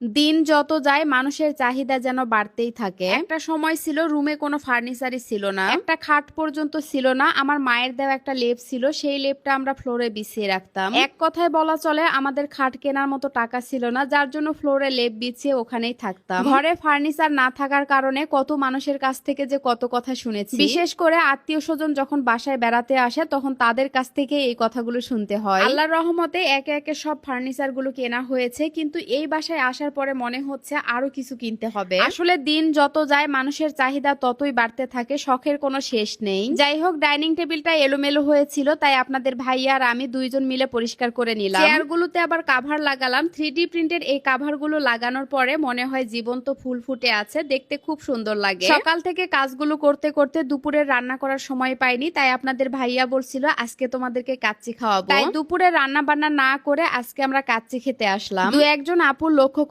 দিন যত যায় মানুষের চাহিদা যেন বাড়তেই থাকে। একটা সময় ছিল রুমে কোনো ফার্নিচারই ছিল না। একটা খাট পর্যন্ত ছিল না। আমার মায়ের দেওয়া একটা লেপ ছিল। সেই লেপটা আমরা ফ্লোরে বিছিয়ে রাখতাম। এক কথায় বলা চলে আমাদের খাট কেনার মতো টাকা ছিল না। যার জন্য ফ্লোরে লেপ বিছিয়ে ওখানেই থাকতাম। ঘরে ফার্নিচার না থাকার কারণে কত মানুষের কাছ থেকে যে কত কথা শুনেছি। বিশেষ করে আত্মীয় স্বজন যখন বাসায় বেড়াতে আসে তখন তাদের কাছ থেকে এই কথাগুলো শুনতে হয়। আল্লাহর রহমতে একে একে সব ফার্নিচারগুলো কেনা হয়েছে। কিন্তু এই বাসায় আসার পরে মনে হচ্ছে আরও কিছু কিনতে হবে। আসলে দিন যত যায়, মানুষের চাহিদা ততই বাড়তে থাকে, শখের কোনো শেষ নেই। যাই হোক, ডাইনিং টেবিলটা এলোমেলো হয়েছিল, তাই আপনাদের ভাইয়া আর আমি দুইজন মিলে পরিষ্কার করে নিলাম। চেয়ার গুলোতে আবার কাভার লাগালাম। থ্রি ডি প্রিন্টের এই কাভারগুলো লাগানোর পরে মনে হয় জীবন্ত ফুল ফুটে আছে, দেখতে খুব সুন্দর লাগে। সকাল থেকে কাজগুলো করতে করতে দুপুরের রান্না করার সময় পাইনি, তাই আপনাদের ভাইয়া বলছিল, আজকে তোমাদেরকে কাচ্চি খাওয়াবো। তাই দুপুরে রান্না বান্না না করে আজকে আমরা কাচ্চি খেতে আসলাম। দু একজন আপুর লক্ষ্য